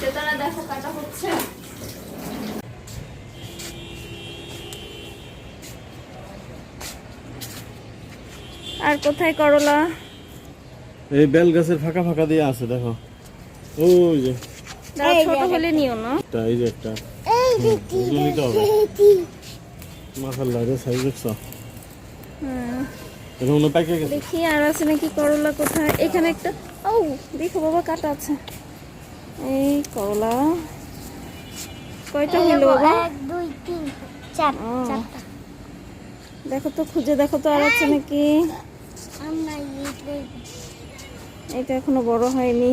সেতারা দেখো কাটা হচ্ছে। আর কোথায় করলা? এই বেল গাছের ফাঁকা ফাঁকা দিয়ে আছে দেখো। ওই যে। ছোট হলে নিও না। এই যে একটা। নিতে হবে। মাথার লাগে সাইজ দেখছ? দেখি আর আছে নাকি করলা কোথায়? এখানে একটা। ও দেখো বাবা কাটা আছে। করলা। কয়টা হলো বাবা? দেখো তো খুঁজে দেখো তো আর আছে নাকি? এটা এখনও বড় হয়নি।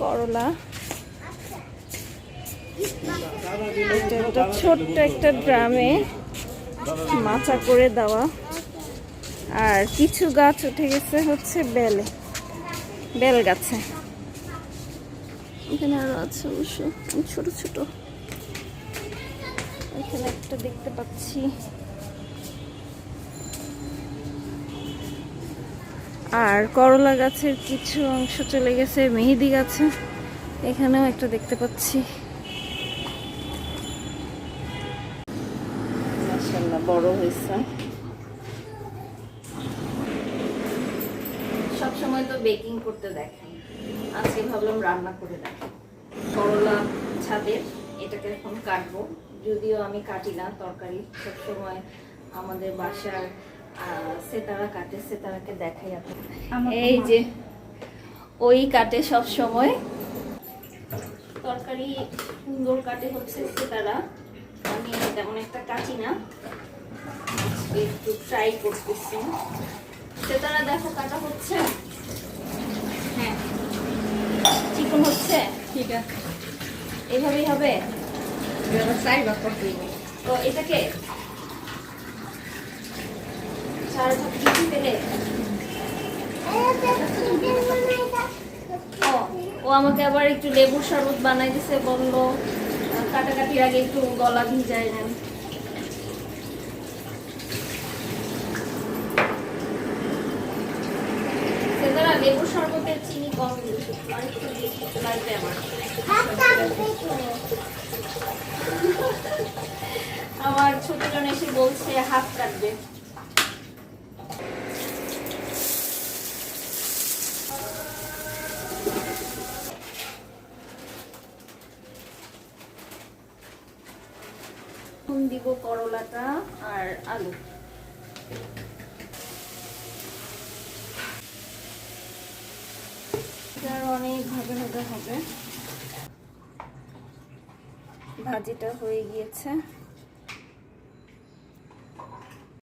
করলা। এটা একটা ছোট্ট একটা ড্রামে মাচা করে দেওয়া। আর কিছু গাছ উঠে গেছে হচ্ছে বেলে, বেল গাছে। এখানে আরও আছে অবশ্য ছোট ছোট। এখানে একটা দেখতে পাচ্ছি। আর করলা গাছের কিছু অংশ চলে গেছে, মেহেদি গাছে। এখানেও একটা দেখতে পাচ্ছি। বড় হয়েছে। সবসময় তো বেকিং করতে দেখেন। আজকে ভাবলাম রান্না করে দেখেন। করলা ছাদের এটাকে এখন কাটবো। যদিও আমি কাটি না তরকারি সবসময় আমাদের বাসার সেতারা কাটে সেতারাকে দেখাই আপনাদের। এই যে ওই কাটে সব সময় তরকারি সুন্দর কাটে হচ্ছে সেতারা। আমি তেমন একটা কাটি না। একটু ট্রাই করতেছি। সেতারা দেখো কাটা হচ্ছে। হ্যাঁ। চিকন হচ্ছে? ঠিক আছে। এভাবেই হবে? ব্যবসায় বা তো এটাকে চার ভাগ দিতে পেলে? ও আমাকে আবার একটু লেবুর শরবত বানাই দিছে বলল কাটাকাটির আগে একটু গলা ভিজাই নেন। লেবুর শরবতের আমার ছোট জন এসে বলছে হাত কাটবে। দিব করলাটা আর আলু। এটার অনেক ভাগে ভাগে হবে। ভাজিটা হয়ে গিয়েছে।